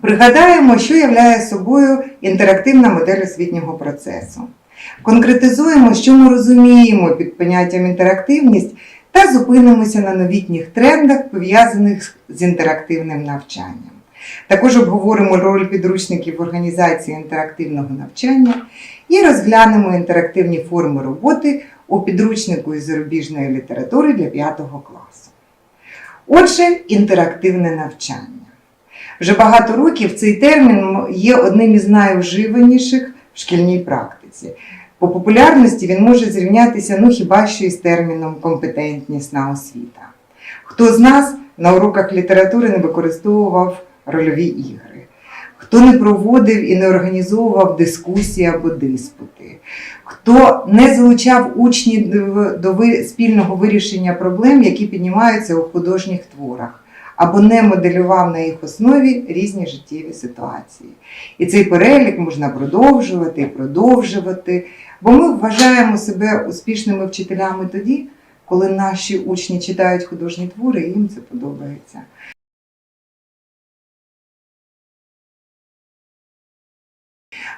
Пригадаємо, що являє собою інтерактивна модель освітнього процесу. Конкретизуємо, що ми розуміємо під поняттям інтерактивність та зупинимося на новітніх трендах, пов'язаних з інтерактивним навчанням. Також обговоримо роль підручників в організації інтерактивного навчання і розглянемо інтерактивні форми роботи у підручнику із зарубіжної літератури для 5 класу. Отже, інтерактивне навчання. Вже багато років цей термін є одним із найвживаніших в шкільній практиці. По популярності він може зрівнятися ну хіба що із терміном компетентнісна освіта. Хто з нас на уроках літератури не використовував рольові ігри? Хто не проводив і не організовував дискусії або диспути? Хто не залучав учнів до спільного вирішення проблем, які піднімаються у художніх творах? Або не моделював на їх основі різні життєві ситуації. І цей перелік можна продовжувати і продовжувати, бо ми вважаємо себе успішними вчителями тоді, коли наші учні читають художні твори, і їм це подобається.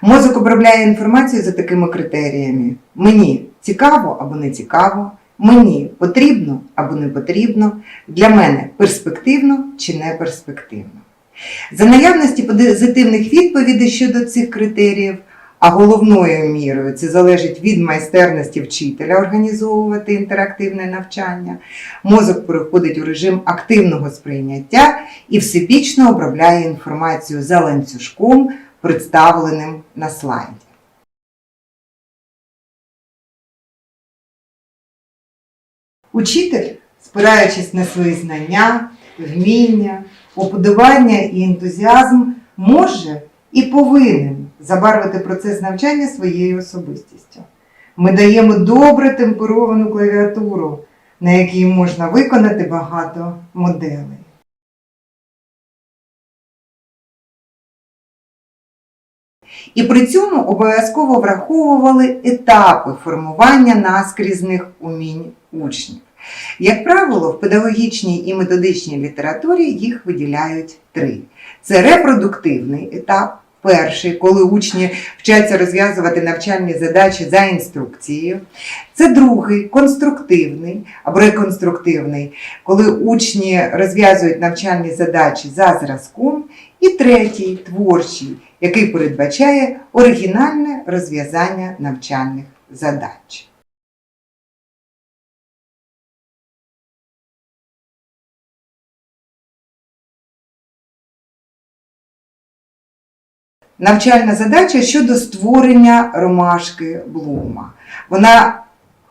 Мозок обробляє інформацію за такими критеріями: мені цікаво або не цікаво, мені потрібно або не потрібно, для мене перспективно чи не перспективно. За наявності позитивних відповідей щодо цих критеріїв, а головною мірою це залежить від майстерності вчителя організовувати інтерактивне навчання, мозок переходить у режим активного сприйняття і всебічно обробляє інформацію за ланцюжком, представленим на слайді. Учитель, спираючись на свої знання, вміння, уподобання і ентузіазм, може і повинен забарвити процес навчання своєю особистістю. Ми даємо добре темперовану клавіатуру, на якій можна виконати багато моделей. І при цьому обов'язково враховували етапи формування наскрізних умінь учнів. Як правило, в педагогічній і методичній літературі їх виділяють три: це репродуктивний етап. Перший, коли учні вчаться розв'язувати навчальні задачі за інструкцією. Це другий конструктивний або реконструктивний, коли учні розв'язують навчальні задачі за зразком. І третій творчий, який передбачає оригінальне розв'язання навчальних задач. Навчальна задача щодо створення ромашки Блума. Вона,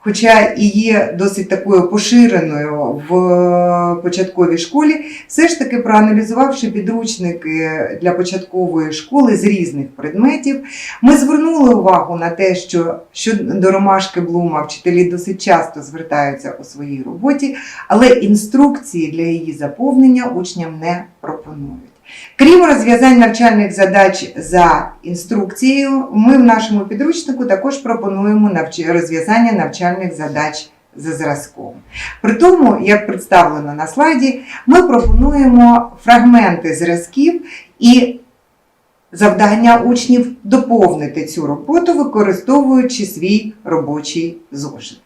хоча і є досить такою поширеною в початковій школі, все ж таки проаналізувавши підручники для початкової школи з різних предметів, ми звернули увагу на те, що щодо ромашки Блума вчителі досить часто звертаються у своїй роботі, але інструкції для її заповнення учням не пропонують. Крім розв'язань навчальних задач за інструкцією, ми в нашому підручнику також пропонуємо розв'язання навчальних задач за зразком. При тому, як представлено на слайді, ми пропонуємо фрагменти зразків і завдання учнів доповнити цю роботу, використовуючи свій робочий зошит.